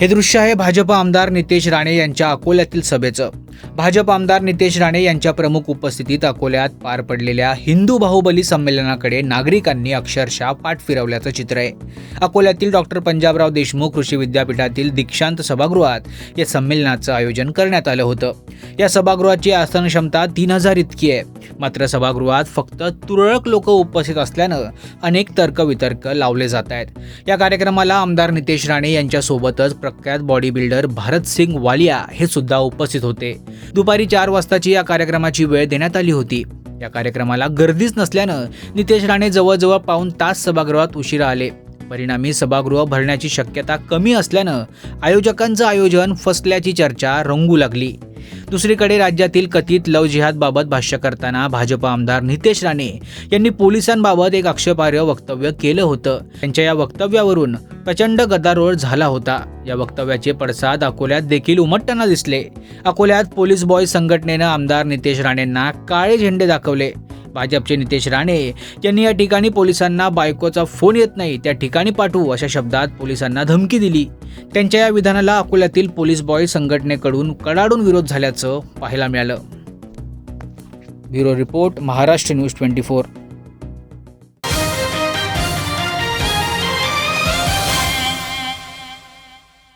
हे दृश्य आहे भाजप आमदार नितेश राणे यांच्या अकोल्यातील सभेचं. भाजप आमदार नितेश राणे यांच्या प्रमुख उपस्थितीत अकोल्यात पार पडलेल्या हिंदू बाहुबली संमेलनाकडे नागरिकांनी अक्षरशः पाठ फिरवल्याचं चित्र आहे. अकोल्यातील डॉक्टर पंजाबराव देशमुख कृषी विद्यापीठातील दीक्षांत सभागृहात या संमेलनाचं आयोजन करण्यात आलं होतं. या सभागृहाची आसन क्षमता तीन हजार इतकी आहे. मात्र सभागृहात फक्त तुरळक लोक उपस्थित असल्यानं अनेक तर्कवितर्क लावले जात आहेत. या कार्यक्रमाला आमदार नितेश राणे यांच्यासोबतच प्रख्यात बॉडी बिल्डर भारत सिंग वालिया हे सुद्धा उपस्थित होते. दुपारी चार वाजताची या कार्यक्रमाची वेळ देण्यात आली होती. या कार्यक्रमाला गर्दीच नसल्यानं नितेश राणे जवळजवळ पाऊन तास सभागृहात उशिरा आले. परिणामी सभागृह भरण्याची शक्यता कमी असल्यानं आयोजकांचं आयोजन फसल्याची चर्चा रंगू लागली. दुसरीकडे राज्यातील कथित लव जिहादबाबत भाष्य करताना भाजप आमदार नितेश राणे यांनी पोलिसांबाबत एक आक्षेपार्ह वक्तव्य केलं होतं. त्यांच्या या वक्तव्यावरून प्रचंड गदारोळ झाला होता. या वक्तव्याचे पडसाद अकोल्यात देखील उमटताना दिसले. अकोल्यात पोलीस बॉय संघटनेनं आमदार नितेश राणेंना काळे झेंडे दाखवले. भाजपचे नितेश राणे यांनी या ठिकाणी पोलिसांना बायकोचा फोन येत नाही त्या ठिकाणी पाठवू अशा शब्दात पोलिसांना धमकी दिली. त्यांच्या या विधानाला अकोल्यातील पोलीस बॉय संघटनेकडून कडाडून विरोध झाल्याचं पाहायला मिळालं. Bureau report Maharashtra news twenty four.